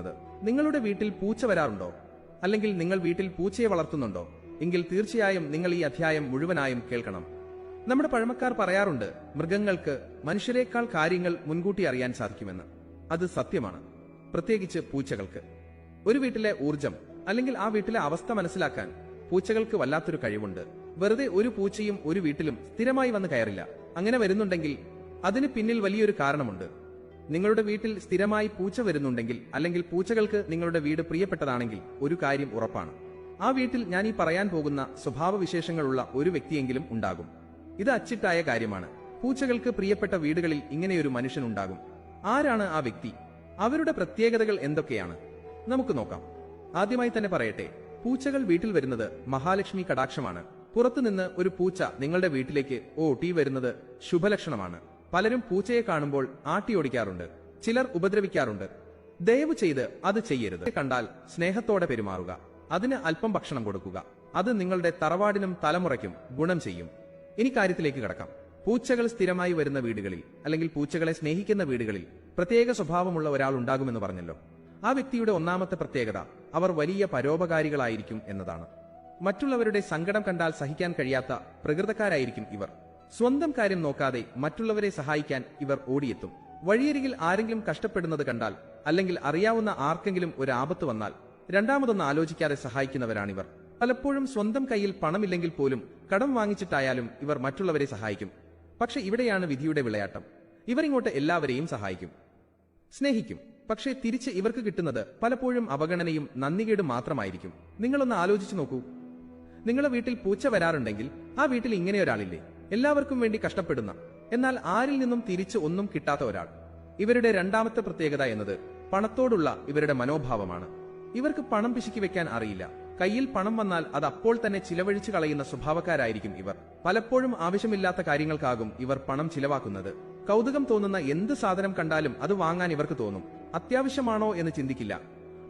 ത്. നിങ്ങളുടെ വീട്ടിൽ പൂച്ച വരാറുണ്ടോ? അല്ലെങ്കിൽ നിങ്ങൾ വീട്ടിൽ പൂച്ചയെ വളർത്തുന്നുണ്ടോ? എങ്കിൽ തീർച്ചയായും നിങ്ങൾ ഈ അധ്യായം മുഴുവനായും കേൾക്കണം. നമ്മുടെ പഴമക്കാർ പറയാറുണ്ട് മൃഗങ്ങൾക്ക് മനുഷ്യരെക്കാൾ കാര്യങ്ങൾ മുൻകൂട്ടി അറിയാൻ സാധിക്കുമെന്ന്. അത് സത്യമാണ്. പ്രത്യേകിച്ച് പൂച്ചകൾക്ക്. ഒരു വീട്ടിലെ ഊർജം അല്ലെങ്കിൽ ആ വീട്ടിലെ അവസ്ഥ മനസ്സിലാക്കാൻ പൂച്ചകൾക്ക് വല്ലാത്തൊരു കഴിവുണ്ട്. വെറുതെ ഒരു പൂച്ചയും ഒരു വീട്ടിലും സ്ഥിരമായി വന്ന് കയറില്ല. അങ്ങനെ വരുന്നുണ്ടെങ്കിൽ അതിന് പിന്നിൽ വലിയൊരു കാരണമുണ്ട്. നിങ്ങളുടെ വീട്ടിൽ സ്ഥിരമായി പൂച്ച വരുന്നുണ്ടെങ്കിൽ അല്ലെങ്കിൽ പൂച്ചകൾക്ക് നിങ്ങളുടെ വീട് പ്രിയപ്പെട്ടതാണെങ്കിൽ ഒരു കാര്യം ഉറപ്പാണ്. ആ വീട്ടിൽ ഞാൻ ഈ പറയാൻ പോകുന്ന സ്വഭാവവിശേഷങ്ങളുള്ള ഒരു വ്യക്തിയെങ്കിലും ഉണ്ടാകും. ഇത് അച്ചിട്ടായ കാര്യമാണ്. പൂച്ചകൾക്ക് പ്രിയപ്പെട്ട വീടുകളിൽ ഇങ്ങനെയൊരു മനുഷ്യനുണ്ടാകും ആരാണ് ആ വ്യക്തി? അവരുടെ പ്രത്യേകതകൾ എന്തൊക്കെയാണ്? നമുക്ക് നോക്കാം. ആദ്യമായി തന്നെ പറയട്ടെ. പൂച്ചകൾ വീട്ടിൽ വരുന്നത് മഹാലക്ഷ്മി കടാക്ഷമാണ്. പുറത്തുനിന്ന് ഒരു പൂച്ച നിങ്ങളുടെ വീട്ടിലേക്ക് ഓ ടീ വരുന്നത് ശുഭലക്ഷണമാണ്. പലരും പൂച്ചയെ കാണുമ്പോൾ ആട്ടിയോടിക്കാറുണ്ട് ചിലർ ഉപദ്രവിക്കാറുണ്ട്. ദയവ് ചെയ്ത് അത് ചെയ്യരുത്. കണ്ടാൽ സ്നേഹത്തോടെ പെരുമാറുക. അതിന് അല്പം ഭക്ഷണം കൊടുക്കുക. അത് നിങ്ങളുടെ തറവാടിനും തലമുറയ്ക്കും ഗുണം ചെയ്യും. ഇനി കാര്യത്തിലേക്ക് കടക്കാം. പൂച്ചകൾ സ്ഥിരമായി വരുന്ന വീടുകളിൽ അല്ലെങ്കിൽ പൂച്ചകളെ സ്നേഹിക്കുന്ന വീടുകളിൽ പ്രത്യേക സ്വഭാവമുള്ള ഒരാൾ ഉണ്ടാകുമെന്ന് പറഞ്ഞല്ലോ. ആ വ്യക്തിയുടെ ഒന്നാമത്തെ പ്രത്യേകത അവർ വലിയ പരോപകാരികളായിരിക്കും എന്നതാണ്. മറ്റുള്ളവരുടെ സങ്കടം കണ്ടാൽ സഹിക്കാൻ കഴിയാത്ത പ്രകൃതക്കാരായിരിക്കും ഇവർ. സ്വന്തം കാര്യം നോക്കാതെ മറ്റുള്ളവരെ സഹായിക്കാൻ ഇവർ ഓടിയെത്തും. വഴിയരികിൽ ആരെങ്കിലും കഷ്ടപ്പെടുന്നത് കണ്ടാൽ അല്ലെങ്കിൽ അറിയാവുന്ന ആർക്കെങ്കിലും ഒരു ആപത്ത് വന്നാൽ രണ്ടാമതൊന്ന് ആലോചിക്കാതെ സഹായിക്കുന്നവരാണിവർ. പലപ്പോഴും സ്വന്തം കയ്യിൽ പണമില്ലെങ്കിൽ പോലും കടം വാങ്ങിച്ചിട്ടായാലും ഇവർ മറ്റുള്ളവരെ സഹായിക്കും. പക്ഷെ ഇവിടെയാണ് വിധിയുടെ വിളയാട്ടം. ഇവർ ഇങ്ങോട്ട് എല്ലാവരെയും സഹായിക്കും. സ്നേഹിക്കും. പക്ഷേ തിരിച്ച് ഇവർക്ക് കിട്ടുന്നത് പലപ്പോഴും അവഗണനയും നന്ദികേടും മാത്രമായിരിക്കും. നിങ്ങളൊന്ന് ആലോചിച്ചു നോക്കൂ. നിങ്ങളുടെ വീട്ടിൽ പൂച്ച വരാറുണ്ടെങ്കിൽ ആ വീട്ടിൽ ഇങ്ങനെ ഒരാളില്ലേ എല്ലാവർക്കും വേണ്ടി കഷ്ടപ്പെടുന്ന എന്നാൽ ആരിൽ നിന്നും തിരിച്ച് ഒന്നും കിട്ടാത്ത ഒരാൾ. ഇവരുടെ രണ്ടാമത്തെ പ്രത്യേകത എന്നത് പണത്തോടുള്ള ഇവരുടെ മനോഭാവമാണ്. ഇവർക്ക് പണം പിശുക്കി വെക്കാൻ അറിയില്ല. കയ്യിൽ പണം വന്നാൽ അത് അപ്പോൾ തന്നെ ചിലവഴിച്ചു കളയുന്ന സ്വഭാവക്കാരായിരിക്കും ഇവർ. പലപ്പോഴും ആവശ്യമില്ലാത്ത കാര്യങ്ങൾക്കാകും ഇവർ പണം ചിലവാക്കുന്നത്. കൗതുകം തോന്നുന്ന എന്ത് സാധനം കണ്ടാലും അത് വാങ്ങാൻ ഇവർക്ക് തോന്നും. അത്യാവശ്യമാണോ എന്ന് ചിന്തിക്കില്ല.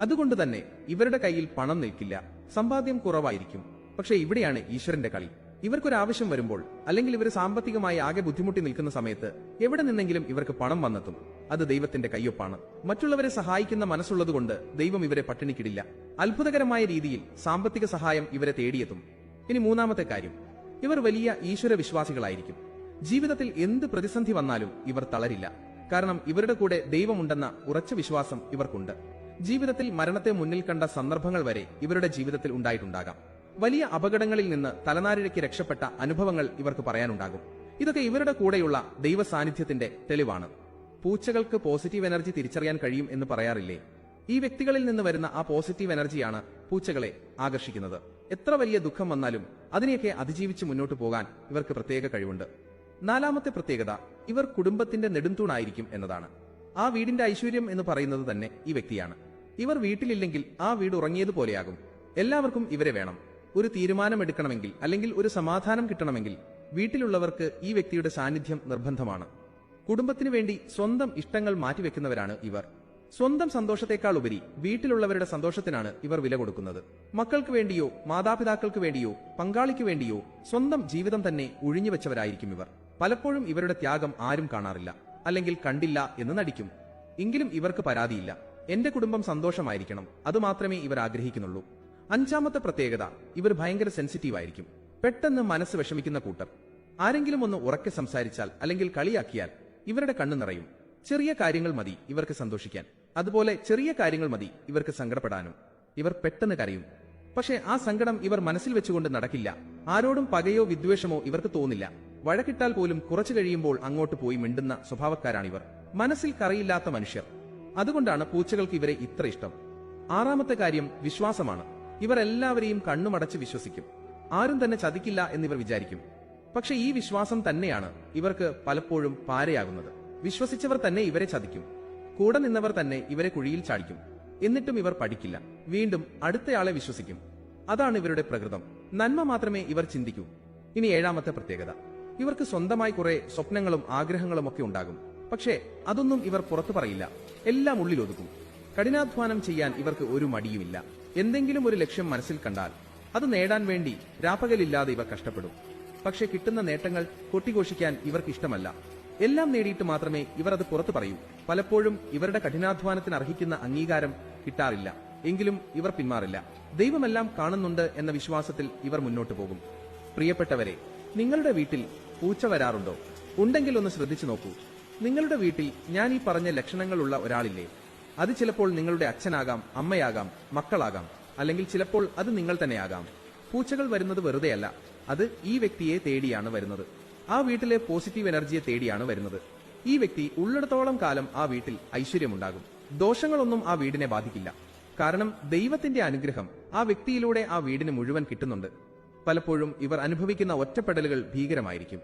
അതുകൊണ്ട് തന്നെ ഇവരുടെ കയ്യിൽ പണം നിൽക്കില്ല. സമ്പാദ്യം കുറവായിരിക്കും. പക്ഷെ ഇവിടെയാണ് ഈശ്വരന്റെ കളി. ഇവർക്കൊരാവശ്യം വരുമ്പോൾ അല്ലെങ്കിൽ ഇവർ സാമ്പത്തികമായി ആകെ ബുദ്ധിമുട്ടി നിൽക്കുന്ന സമയത്ത് എവിടെ നിന്നെങ്കിലും ഇവർക്ക് പണം വന്നെത്തും. അത് ദൈവത്തിന്റെ കയ്യൊപ്പാണ്. മറ്റുള്ളവരെ സഹായിക്കുന്ന മനസ്സുള്ളതുകൊണ്ട് ദൈവം ഇവരെ പട്ടിണിക്കിടില്ല. അത്ഭുതകരമായ രീതിയിൽ സാമ്പത്തിക സഹായം ഇവരെ തേടിയെത്തും. ഇനി മൂന്നാമത്തെ കാര്യം. ഇവർ വലിയ ഈശ്വര വിശ്വാസികളായിരിക്കും ജീവിതത്തിൽ എന്ത് പ്രതിസന്ധി വന്നാലും ഇവർ തളരില്ല. കാരണം ഇവരുടെ കൂടെ ദൈവമുണ്ടെന്ന ഉറച്ച വിശ്വാസം ഇവർക്കുണ്ട്. ജീവിതത്തിൽ മരണത്തെ മുന്നിൽ കണ്ട സന്ദർഭങ്ങൾ വരെ ഇവരുടെ ജീവിതത്തിൽ ഉണ്ടായിട്ടുണ്ടാകാം. വലിയ അപകടങ്ങളിൽ നിന്ന് തലനാരിഴയ്ക്ക് രക്ഷപ്പെട്ട അനുഭവങ്ങൾ ഇവർക്ക് പറയാനുണ്ടാകും. ഇതൊക്കെ ഇവരുടെ കൂടെയുള്ള ദൈവ സാന്നിധ്യത്തിന്റെ തെളിവാണ്. പൂച്ചകൾക്ക് പോസിറ്റീവ് എനർജി തിരിച്ചറിയാൻ കഴിയും എന്ന് പറയാറില്ലേ? ഈ വ്യക്തികളിൽ നിന്ന് വരുന്ന ആ പോസിറ്റീവ് എനർജിയാണ് പൂച്ചകളെ ആകർഷിക്കുന്നത്. എത്ര വലിയ ദുഃഖം വന്നാലും അതിനെയൊക്കെ അതിജീവിച്ച് മുന്നോട്ട് പോകാൻ ഇവർക്ക് പ്രത്യേക കഴിവുണ്ട്. നാലാമത്തെ പ്രത്യേകത ഇവർ കുടുംബത്തിന്റെ നെടുംതൂണായിരിക്കും എന്നതാണ്. ആ വീടിന്റെ ഐശ്വര്യം എന്ന് പറയുന്നത് തന്നെ ഈ വ്യക്തിയാണ്. ഇവർ വീട്ടിലില്ലെങ്കിൽ ആ വീട് ഉറങ്ങിയതുപോലെയാകും. എല്ലാവർക്കും ഇവരെ വേണം. ഒരു തീരുമാനമെടുക്കണമെങ്കിൽ അല്ലെങ്കിൽ ഒരു സമാധാനം കിട്ടണമെങ്കിൽ വീട്ടിലുള്ളവർക്ക് ഈ വ്യക്തിയുടെ സാന്നിധ്യം നിർബന്ധമാണ്. കുടുംബത്തിനു വേണ്ടി സ്വന്തം ഇഷ്ടങ്ങൾ മാറ്റിവെക്കുന്നവരാണ് ഇവർ. സ്വന്തം സന്തോഷത്തെക്കാൾ ഉപരി വീട്ടിലുള്ളവരുടെ സന്തോഷത്തിനാണ് ഇവർ വില കൊടുക്കുന്നത്. മക്കൾക്ക് വേണ്ടിയോ മാതാപിതാക്കൾക്ക് വേണ്ടിയോ പങ്കാളിക്ക് വേണ്ടിയോ സ്വന്തം ജീവിതം തന്നെ ഒഴിഞ്ഞുവെച്ചവരായിരിക്കും ഇവർ. പലപ്പോഴും ഇവരുടെ ത്യാഗം ആരും കാണാറില്ല അല്ലെങ്കിൽ കണ്ടില്ല എന്ന് നടിക്കും. എങ്കിലും ഇവർക്ക് പരാതിയില്ല. എന്റെ കുടുംബം സന്തോഷമായിരിക്കണം. അതുമാത്രമേ ഇവർ ആഗ്രഹിക്കുന്നുള്ളൂ. അഞ്ചാമത്തെ പ്രത്യേകത ഇവർ ഭയങ്കര സെൻസിറ്റീവ് ആയിരിക്കും. പെട്ടെന്ന് മനസ്സ് വിഷമിക്കുന്ന കൂട്ടർ. ആരെങ്കിലും ഒന്ന് ഉറക്കെ സംസാരിച്ചാൽ അല്ലെങ്കിൽ കളിയാക്കിയാൽ ഇവരുടെ കണ്ണു നിറയും. ചെറിയ കാര്യങ്ങൾ മതി ഇവർക്ക് സന്തോഷിക്കാൻ. അതുപോലെ ചെറിയ കാര്യങ്ങൾ മതി ഇവർക്ക് സങ്കടപ്പെടാനും. ഇവർ പെട്ടെന്ന് കരയും. പക്ഷേ ആ സങ്കടം ഇവർ മനസ്സിൽ വെച്ചുകൊണ്ട് നടക്കില്ല. ആരോടും പകയോ വിദ്വേഷമോ ഇവർക്ക് തോന്നില്ല. വഴക്കിട്ടാൽ പോലും കുറച്ചു കഴിയുമ്പോൾ അങ്ങോട്ട് പോയി മിണ്ടുന്ന സ്വഭാവക്കാരാണിവർ. മനസ്സിൽ കറിയില്ലാത്ത മനുഷ്യർ. അതുകൊണ്ടാണ് പൂച്ചകൾക്ക് ഇവരെ ഇത്ര ഇഷ്ടം. ആറാമത്തെ കാര്യം വിശ്വാസമാണ്. ഇവർ എല്ലാവരെയും കണ്ണുമടച്ച് വിശ്വസിക്കും. ആരും തന്നെ ചതിക്കില്ല എന്നിവർ വിചാരിക്കും. പക്ഷെ ഈ വിശ്വാസം തന്നെയാണ് ഇവർക്ക് പലപ്പോഴും പാരയാകുന്നത്. വിശ്വസിച്ചവർ തന്നെ ഇവരെ ചതിക്കും. കൂടെ നിന്നവർ തന്നെ ഇവരെ കുഴിയിൽ ചാടിക്കും. എന്നിട്ടും ഇവർ പഠിക്കില്ല. വീണ്ടും അടുത്തയാളെ വിശ്വസിക്കും. അതാണ് ഇവരുടെ പ്രകൃതം. നന്മ മാത്രമേ ഇവർ ചിന്തിക്കൂ. ഇനി ഏഴാമത്തെ പ്രത്യേകത. ഇവർക്ക് സ്വന്തമായി കുറെ സ്വപ്നങ്ങളും ആഗ്രഹങ്ങളും ഒക്കെ ഉണ്ടാകും. പക്ഷേ അതൊന്നും ഇവർ പുറത്തു പറയില്ല. എല്ലാം ഉള്ളിലൊതുക്കും കഠിനാധ്വാനം ചെയ്യാൻ ഇവർക്ക് ഒരു മടിയുമില്ല. എന്തെങ്കിലും ഒരു ലക്ഷ്യം മനസ്സിൽ കണ്ടാൽ അത് നേടാൻ വേണ്ടി രാപ്പകലില്ലാതെ ഇവ കഷ്ടപ്പെടും. പക്ഷെ കിട്ടുന്ന നേട്ടങ്ങൾ കൊട്ടിഘോഷിക്കാൻ ഇവർക്ക് ഇഷ്ടമല്ല എല്ലാം നേടിയിട്ട് മാത്രമേ ഇവർ അത് പുറത്തു പറയൂ. പലപ്പോഴും ഇവരുടെ കഠിനാധ്വാനത്തിന് അർഹിക്കുന്ന അംഗീകാരം കിട്ടാറില്ല. എങ്കിലും ഇവർ പിന്മാറില്ല. ദൈവമെല്ലാം കാണുന്നുണ്ട് എന്ന വിശ്വാസത്തിൽ ഇവർ മുന്നോട്ടു പോകും. പ്രിയപ്പെട്ടവരെ നിങ്ങളുടെ വീട്ടിൽ പൂച്ച വരാറുണ്ടോ? ഉണ്ടെങ്കിൽ ഒന്ന് ശ്രദ്ധിച്ചു നോക്കൂ. നിങ്ങളുടെ വീട്ടിൽ ഞാൻ ഈ പറഞ്ഞ ലക്ഷണങ്ങളുള്ള ഒരാളില്ലേ? അത് ചിലപ്പോൾ നിങ്ങളുടെ അച്ഛനാകാം അമ്മയാകാം മക്കളാകാം അല്ലെങ്കിൽ ചിലപ്പോൾ അത് നിങ്ങൾ തന്നെയാകാം. പൂച്ചകൾ വരുന്നത് വെറുതെയല്ല. അത് ഈ വ്യക്തിയെ തേടിയാണ് വരുന്നത്. ആ വീട്ടിലെ പോസിറ്റീവ് എനർജിയെ തേടിയാണ് വരുന്നത്. ഈ വ്യക്തി ഉള്ളിടത്തോളം കാലം ആ വീട്ടിൽ ഐശ്വര്യമുണ്ടാകും. ദോഷങ്ങളൊന്നും ആ വീടിനെ ബാധിക്കില്ല. കാരണം ദൈവത്തിന്റെ അനുഗ്രഹം ആ വ്യക്തിയിലൂടെ ആ വീടിന് മുഴുവൻ കിട്ടുന്നുണ്ട്. പലപ്പോഴും ഇവർ അനുഭവിക്കുന്ന ഒറ്റപ്പെടലുകൾ ഭീകരമായിരിക്കും.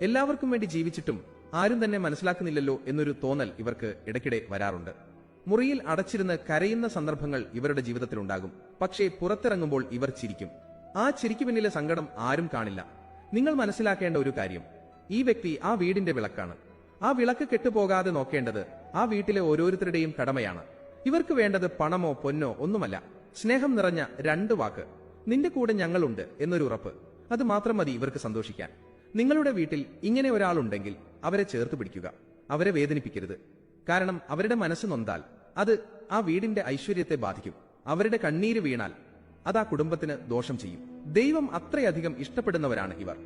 എല്ലാവർക്കും വേണ്ടി ജീവിച്ചിട്ടും ആരും തന്നെ മനസ്സിലാക്കുന്നില്ലല്ലോ എന്നൊരു തോന്നൽ ഇവർക്ക് ഇടയ്ക്കിടെ വരാറുണ്ട്. മുറിയിൽ അടച്ചിരുന്ന് കരയുന്ന സന്ദർഭങ്ങൾ ഇവരുടെ ജീവിതത്തിലുണ്ടാകും. പക്ഷേ പുറത്തിറങ്ങുമ്പോൾ ഇവർ ചിരിക്കും. ആ ചിരിക്കു പിന്നിലെ സങ്കടം ആരും കാണില്ല. നിങ്ങൾ മനസ്സിലാക്കേണ്ട ഒരു കാര്യം. ഈ വ്യക്തി ആ വീടിന്റെ വിളക്കാണ്. ആ വിളക്ക് കെട്ടുപോകാതെ നോക്കേണ്ടത് ആ വീട്ടിലെ ഓരോരുത്തരുടെയും കടമയാണ്. ഇവർക്ക് വേണ്ടത് പണമോ പൊന്നോ ഒന്നുമല്ല. സ്നേഹം നിറഞ്ഞ രണ്ട് വാക്ക്. നിന്റെ കൂടെ ഞങ്ങളുണ്ട് എന്നൊരു ഉറപ്പ്. അത് മാത്രം മതി ഇവർക്ക് സന്തോഷിക്കാൻ. നിങ്ങളുടെ വീട്ടിൽ ഇങ്ങനെ ഒരാളുണ്ടെങ്കിൽ അവരെ ചേർത്ത് പിടിക്കുക. അവരെ വേദനിപ്പിക്കരുത്. കാരണം അവരുടെ മനസ്സ് നൊന്താൽ അത് ആ വീടിന്റെ ഐശ്വര്യത്തെ ബാധിക്കും. അവരുടെ കണ്ണീര് വീണാൽ അത് ആ കുടുംബത്തിന് ദോഷം ചെയ്യും. ദൈവം അത്രയധികം ഇഷ്ടപ്പെടുന്നവരാണ് ഇവർ.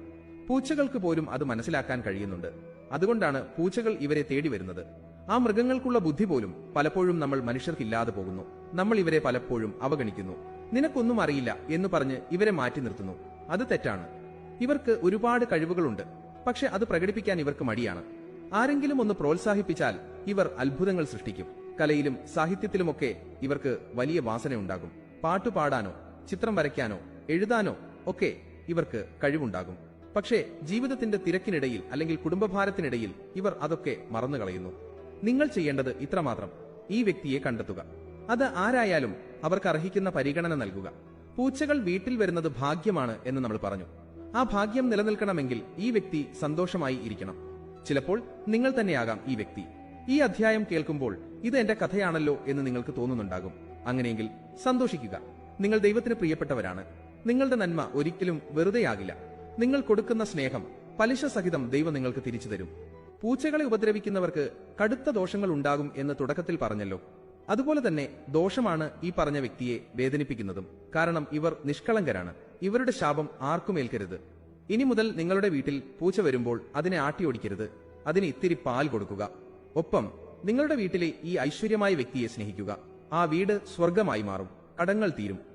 പൂച്ചകൾക്ക് പോലും അത് മനസ്സിലാക്കാൻ കഴിയുന്നുണ്ട്. അതുകൊണ്ടാണ് പൂച്ചകൾ ഇവരെ തേടി വരുന്നത്. ആ മൃഗങ്ങൾക്കുള്ള ബുദ്ധി പോലും പലപ്പോഴും നമ്മൾ മനുഷ്യർക്കില്ലാതെ പോകുന്നു. നമ്മൾ ഇവരെ പലപ്പോഴും അവഗണിക്കുന്നു. നിനക്കൊന്നും അറിയില്ല എന്ന് പറഞ്ഞ് ഇവരെ മാറ്റി നിർത്തുന്നു. അത് തെറ്റാണ്. ഇവർക്ക് ഒരുപാട് കഴിവുകളുണ്ട്. പക്ഷെ അത് പ്രകടിപ്പിക്കാൻ ഇവർക്ക് മടിയാണ്. ആരെങ്കിലും ഒന്ന് പ്രോത്സാഹിപ്പിച്ചാൽ ഇവർ അത്ഭുതങ്ങൾ സൃഷ്ടിക്കും. കലയിലും സാഹിത്യത്തിലുമൊക്കെ ഇവർക്ക് വലിയ വാസനയുണ്ടാകും പാട്ടുപാടാനോ ചിത്രം വരയ്ക്കാനോ എഴുതാനോ ഒക്കെ ഇവർക്ക് കഴിവുണ്ടാകും. പക്ഷേ ജീവിതത്തിന്റെ തിരക്കിനിടയിൽ അല്ലെങ്കിൽ കുടുംബഭാരത്തിനിടയിൽ ഇവർ അതൊക്കെ മറന്നു കളയുന്നു നിങ്ങൾ ചെയ്യേണ്ടത് ഇത്രമാത്രം. ഈ വ്യക്തിയെ കണ്ടെത്തുക. അത് ആരായാലും അവർക്ക് അർഹിക്കുന്ന പരിഗണന നൽകുക. പൂച്ചകൾ വീട്ടിൽ വരുന്നത് ഭാഗ്യമാണ് എന്ന് നമ്മൾ പറഞ്ഞു. ആ ഭാഗ്യം നിലനിൽക്കണമെങ്കിൽ ഈ വ്യക്തി സന്തോഷമായി ഇരിക്കണം. ചിലപ്പോൾ നിങ്ങൾ തന്നെയാകാം ഈ വ്യക്തി. ഈ അധ്യായം കേൾക്കുമ്പോൾ ഇത് എന്റെ കഥയാണല്ലോ എന്ന് നിങ്ങൾക്ക് തോന്നുന്നുണ്ടാകും. അങ്ങനെയെങ്കിൽ സന്തോഷിക്കുക. നിങ്ങൾ ദൈവത്തിന് പ്രിയപ്പെട്ടവരാണ്. നിങ്ങളുടെ നന്മ ഒരിക്കലും വെറുതെയാകില്ല. നിങ്ങൾ കൊടുക്കുന്ന സ്നേഹം പലിശ സഹിതം ദൈവം നിങ്ങൾക്ക് തിരിച്ചു തരും. പൂച്ചകളെ ഉപദ്രവിക്കുന്നവർക്ക് കടുത്ത ദോഷങ്ങൾ ഉണ്ടാകും എന്ന് തുടക്കത്തിൽ പറഞ്ഞല്ലോ. അതുപോലെ തന്നെ ദോഷമാണ് ഈ പറഞ്ഞ വ്യക്തിയെ വേദനിപ്പിക്കുന്നതും. കാരണം ഇവർ നിഷ്കളങ്കരാണ്. ഇവരുടെ ശാപം ആർക്കും ഏൽക്കരുത്. ഇനി മുതൽ നിങ്ങളുടെ വീട്ടിൽ പൂച്ച വരുമ്പോൾ അതിനെ ആട്ടിയോടിക്കരുത് അതിന് ഇത്തിരി പാൽ കൊടുക്കുക. ഒപ്പം നിങ്ങളുടെ വീട്ടിലെ ഈ ഐശ്വര്യമായ വ്യക്തിയെ സ്നേഹിക്കുക. ആ വീട് സ്വർഗമായി മാറും. കടങ്ങൾ തീരും.